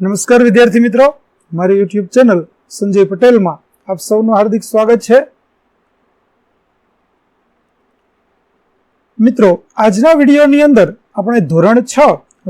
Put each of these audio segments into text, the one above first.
નમસ્કાર વિદ્યાર્થી મિત્રો. મારી યુટ્યુબ ચેનલ સંજય પટેલમાં આપ સૌનું હાર્દિક સ્વાગત છે. મિત્રો, આજના વિડીયોની અંદર આપણે ધોરણ છ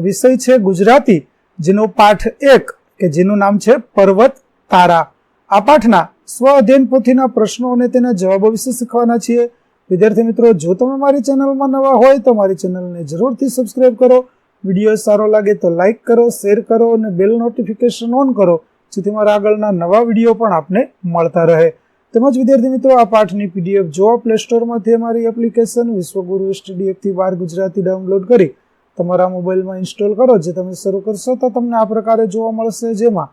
વિષય છે ગુજરાતી, જેનો પાઠ એક, કે જેનું નામ છે પર્વત તારા. આ પાઠના સ્વ અધ્યયન પોથીના પ્રશ્નો અને તેના જવાબો વિશે શીખવાના છીએ. વિદ્યાર્થી મિત્રો, જો તમે મારી ચેનલમાં નવા હોય તો મારી ચેનલને જરૂરથી સબસ્ક્રાઈબ કરો. વીડિયો સારો લાગે તો લાઇક કરો શેર કરો અને બેલ નોટિફિકેશન ઓન કરો, જેથી મારા આગળના નવા વીડિયો પણ આપને મળતા રહે. તેમજ વિદ્યાર્થી મિત્રો, આ પાઠની પીડીએફ જોવા પ્લે સ્ટોરમાંથી અમારી એપ્લિકેશન વિશ્વગુરુ એસટીડીએફથી બાર ગુજરાતી ડાઉનલોડ કરી તમારા મોબાઈલમાં ઇન્સ્ટોલ કરો, જે તમે શરૂ કરશો તો તમને આ પ્રકારે જોવા મળશે. જેમાં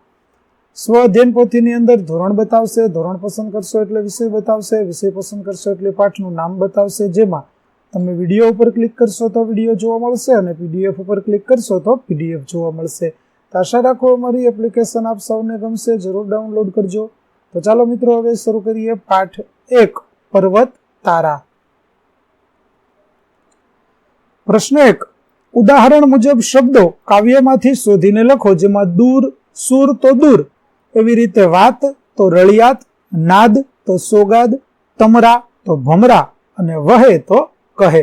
સ્વ અધ્યયન પોથીની અંદર ધોરણ બતાવશે, ધોરણ પસંદ કરશો એટલે વિષય બતાવશે, વિષય પસંદ કરશો એટલે પાઠનું નામ બતાવશે. જેમાં તમે વીડિયો ઉપર ક્લિક કરશો તો વીડિયો જોવા મળશે અને પીડીએફ ઉપર ક્લિક કરશો તો પીડીએફ જોવા મળશે. તો આશા રાખો અમારી એપ્લિકેશન આપ સૌને ગમશે, જરૂર ડાઉનલોડ કરજો. તો ચાલો મિત્રો, હવે શરૂ કરીએ પાઠ એક, પર્વત તારા. પ્રશ્ન એક, ઉદાહરણ મુજબ શબ્દો કાવ્યમાંથી શોધીને લખો, જેમાં દૂર, સુર તો દૂર, એવી રીતે વાત તો રળિયાત, નાદ તો સોગાદ, તમરા તો ભમરા, અને વહે તો કહે.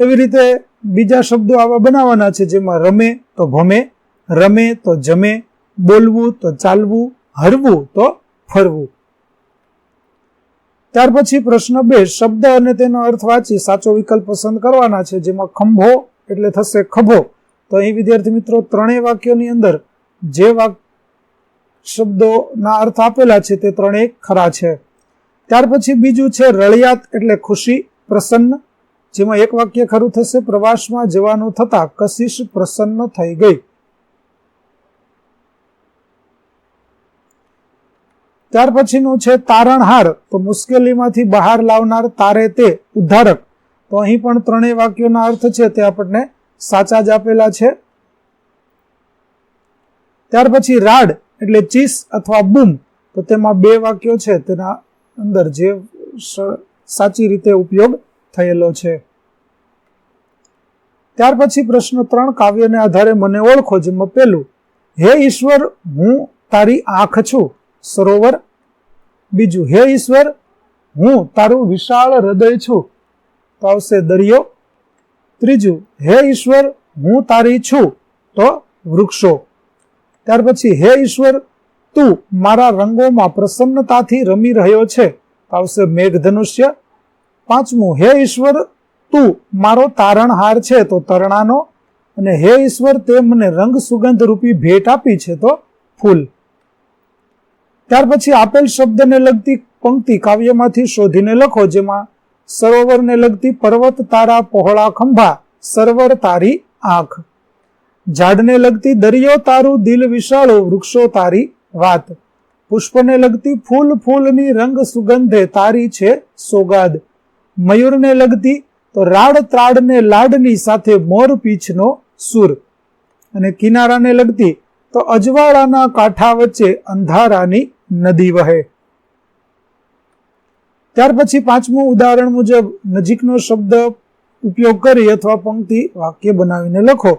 એવી રીતે બીજા શબ્દો આવા બનાવવાના છે જેમાં રમે તો ભમે, રમે તો જમે, બોલવું તો ચાલવું, હરવું તો ફરવું. ત્યાર પછી પ્રશ્ન બે, શબ્દ અને તેનો અર્થ વાંચી સાચો વિકલ્પ પસંદ કરવાના છે, જેમાં ખંભો એટલે થશે ખભો. તો અહીં વિદ્યાર્થી મિત્રો, ત્રણેય વાક્યોની અંદર જે વાક શબ્દોના અર્થ આપેલા છે તે ત્રણેય ખરા છે. ત્યાર પછી બીજું છે રળિયાત એટલે ખુશી, પ્રસન્ન જેમાં એક વાક્ય ખરું થશે, પ્રવાસમાં જવાનું થતા કશિશ પ્રસન્ન થઈ ગઈ. ત્યાર પછીનું છે, તારણહાર. તો મુશ્કેલીમાંથી બહાર લાવનાર તારે તે ઉદ્ધારક. તો અહીં પણ ત્રણેય વાક્યોના અર્થ છે, તે આપણને સાચા જ આપેલા છે. ત્યાર પછી, રાડ એટલે ચીસ અથવા બૂમ. તો તેમાં બે વાક્યો છે, તેના અંદર જે સાચી રીતે ઉપયોગ થયેલો છે. ત્યાર પછી પ્રશ્ન ત્રણ કાવ્યને આધારે મને ઓળખો, જેમાં પેલું હે ઈશ્વર, હું તારી આંખ છું. સરોવર. બીજું, હે ઈશ્વર, હું તારું વિશાળ હૃદય છું. તો આવશે દરિયો. ત્રીજું, હે ઈશ્વર, હું તારી છું. તો વૃક્ષો. ત્યાર પછી, હે ઈશ્વર, તું મારા રંગોમાં પ્રસન્નતાથી રમી રહ્યો છે. તો આવશે મેઘધનુષ્ય. પાંચમું, હે ઈશ્વર તું મારો તારણહાર છે તો તરણાનો, અને હે ઈશ્વર, તે મને રંગ સુગંધ રૂપી ભેટ આપી છે તો ફૂલ. ત્યાર પછી આપેલ શબ્દને લગતી પંક્તિ કાવ્યમાંથી શોધીને લખો, જેમાં સરોવરને લગતી પર્વત, તારા, પહોળા, ખંભા, સરોવર, તારી આંખ. ઝાડને લગતી દરિયો, તારું દિલ વિશાળો, વૃક્ષો, તારી વાત. પુષ્પને લગતી ફૂલ ફૂલની રંગ સુગંધે તારી છે સોગાદ. મયુરને લગતી તો રાડ ત્રાડને લાડની સાથે મોર પીછનો સુર. અને કિનારાને લગતી તો અજવાળાના કાંઠા વચ્ચે અંધારાની નદી વહે. ત્યાર પછી પાંચમું ઉદાહરણ મુજબ નજીકનો શબ્દ ઉપયોગ કરી અથવા પંક્તિ વાક્ય બનાવીને લખો,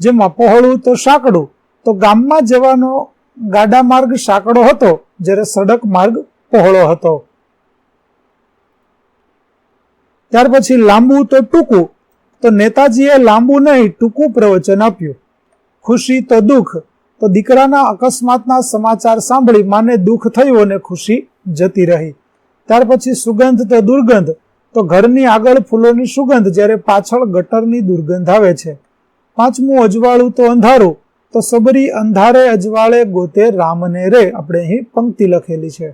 જેમાં પહોળું તો સાંકડું. તો ગામમાં જવાનો ગાડા માર્ગ સાંકડો હતો, જ્યારે સડક માર્ગ પહોળો હતો. ત્યાર પછી લાંબુ તો ટૂંકું, તો નેતાજીએ લાંબુ નહીં, ટૂંકું પ્રવચન આપ્યું. ખુશી તો દુઃખ, તો દીકરાના અકસ્માતના સમાચાર સાંભળી માને દુઃખ થયું અને ખુશી જતી રહી. ત્યાર પછી સુગંધ તો દુર્ગંધ, તો ઘરની આગળ ફૂલોની સુગંધ જ્યારે પાછળ ગટરની દુર્ગંધ આવે છે. પાંચમું અજવાળું તો અંધારું, તો સબરી અંધારે અજવાળે ગોતે રામને રે. આપણે અહીં પંક્તિ લખેલી છે.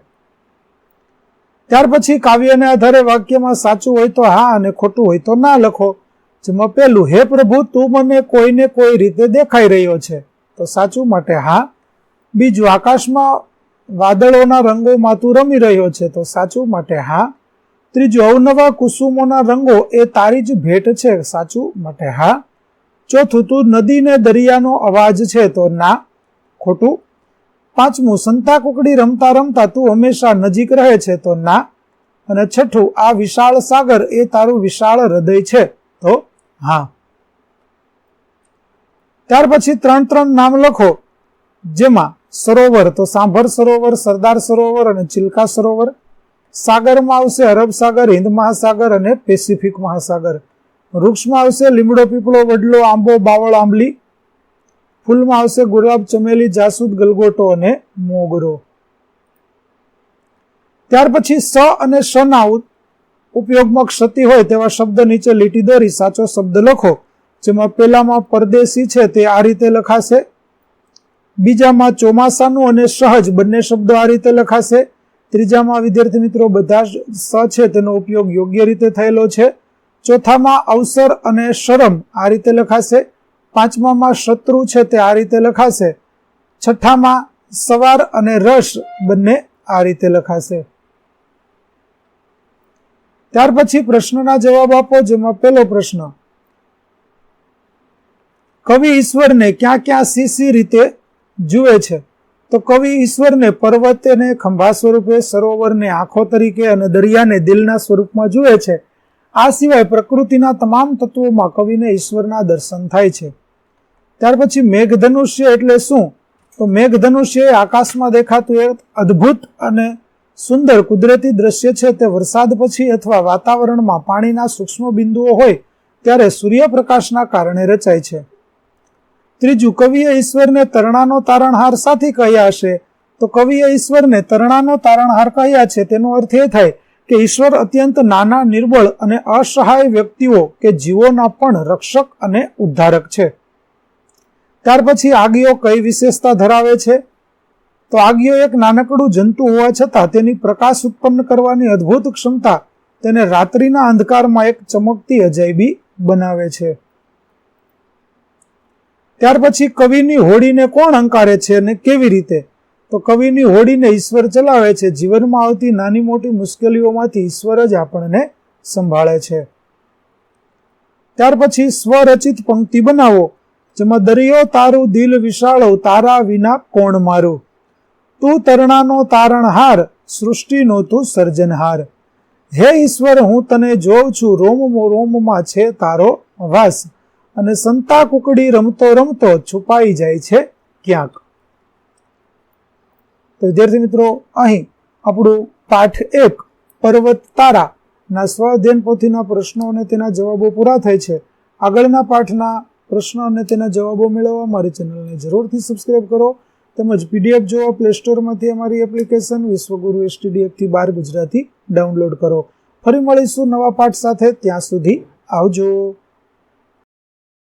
ત્યાર પછી કાવ્યને આધારે વાક્યમાં સાચું હોય તો હા અને ખોટું હોય તો ના લખો, જેમાં પેલું હે પ્રભુ, તું મને કોઈને કોઈ રીતે દેખાઈ રહ્યો છે. તો સાચું માટે હા. બીજું, આકાશમાં વાદળોના રંગોમાં તું રમી રહ્યો છે. તો સાચું માટે હા. ત્રીજું, અવનવા કુસુમોના રંગો એ તારી જ ભેટ છે. સાચું માટે હા. ચોથું, તું નદી ને દરિયાનો અવાજ છે. તો ના. ખોટું. પાંચમું, સંતા કુકડી રમતા રમતા તું હંમેશા નજીક રહે છે. તો ના. અને છઠ્ઠું, આ વિશાળ સાગર એ તારું વિશાળ હૃદય છે. તો હા. ત્યાર પછી ત્રણ ત્રણ નામ લખો. જેમાં સરોવર, તો સાંભર સરોવર, સરદાર સરોવર અને ચિલ્કા સરોવર. સાગરમાં આવશે અરબ સાગર હિન્દ મહાસાગર અને પેસિફિક મહાસાગર. વૃક્ષમાં આવશે લીમડો, પીપળો, વડલો, આંબો, બાવળ, આંબલી. ફૂલમાં આવશે ગુલાબ, ચમેલી, જાસૂદ, ગલગોટો અને મોગરો. ત્યાર પછી સ અને શ ના ઉપયોગમાં ક્ષતિ હોય તેવા શબ્દ નીચે લીટી દોરી સાચો શબ્દ લખો, જેમાં પેલામાં પરદેશી છે તે આ રીતે લખાશે. બીજામાં ચોમાસાનું અને સહજ બંને શબ્દો આ રીતે લખાશે. ત્રીજામાં, વિદ્યાર્થી મિત્રો, બધા સ છે તેનો ઉપયોગ યોગ્ય રીતે થયેલો છે. ચોથામાં, અવસર અને શરમ આ રીતે લખાશે. પાંચમામાં શત્રુ છે તે આ રીતે લખાશે. છઠ્ઠામાં સવાર અને રસ બંને આ રીતે લખાશે. ત્યાર પછી પ્રશ્નના જવાબ આપો, જેમાં પહેલો પ્રશ્ન. કવિ ઈશ્વરને ક્યાં ક્યાં સી સી રીતે જુએ છે? તો કવિ ઈશ્વરને પર્વતને ખંભા સ્વરૂપે, સરોવરને આંખો તરીકે અને દરિયાને દિલના સ્વરૂપમાં જુએ છે. આ સિવાય પ્રકૃતિના તમામ તત્વોમાં કવિને ઈશ્વરના દર્શન થાય છે. ત્યાર પછી મેઘધનુષ્ય એટલે શું? તો મેઘધનુષ્ય એ આકાશમાં દેખાતું એક અદ્ભુત અને સુંદર કુદરતી દ્રશ્ય છે તે વરસાદ પછી અથવા વાતાવરણમાં પાણીના સૂક્ષ્મ બિંદુઓ હોય ત્યારે સૂર્યપ્રકાશના કારણે રચાય છે. ત્રીજું, કવિએ ઈશ્વરને તરણાનો તારણહાર સાથી કહ્યા હશે. તો કવિએ ઈશ્વરને તરણાનો તારણહાર કહ્યા છે તેનો અર્થ એ થાય કે ઈશ્વર અત્યંત નાના, નિર્બળ અને અસહાય વ્યક્તિઓ કે જીવોના પણ રક્ષક અને ઉદ્ધારક છે. ત્યાર પછી આગિયો કઈ વિશેષતા ધરાવે છે? તો આગિયો એક નાનકડું જંતુ હોવા છતાં તેની પ્રકાશ ઉત્પન્ન કરવાની અદ્ભુત ક્ષમતા તેને રાત્રિના અંધકારમાં એક ચમકતી અજાયબી બનાવે છે. ત્યાર પછી કવિની હોડીને કોણ અંકારે છે અને કેવી રીતે? તો કવિની હોડીને ઈશ્વર ચલાવે છે. જીવનમાં આવતી નાની મોટી મુશ્કેલીઓમાંથી ઈશ્વર જ આપણને સંભાળે છે. ત્યાર પછી સ્વરચિત પંક્તિ બનાવો. જેમાં દરિયો તારું દિલ વિશાળો, તારા વિના કોણ મારું? તું તરણાનો તારણહાર, સૃષ્ટિનો તું સર્જનહાર. હે ઈશ્વર, હું તને જોઉં છું રોમ રોમમાં છે તારો વાસ. અને સંતા કુકડી રમતો રમતો છુપાઈ જાય છે ક્યાંક. તો વિદ્યાર્થી મિત્રો, અહીં આપણું પાઠ એક, પર્વત તારા. ના સ્વાધ્યન પોથીના પ્રશ્નો અને તેના જવાબો પૂરા થાય છે. આગળના પાઠના પ્રશ્નો અને તેના જવાબો મેળવવા મારી ચેનલને જરૂરથી સબસ્ક્રાઇબ કરો. તેમજ પીડીએફ જોવા પ્લે સ્ટોરમાંથી અમારી એપ્લિકેશન વિશ્વગુરુ એસટીડીએફથી બાર ગુજરાતી ડાઉનલોડ કરો. ફરી મળીશું નવા પાઠ સાથે. ત્યાં સુધી આવજો.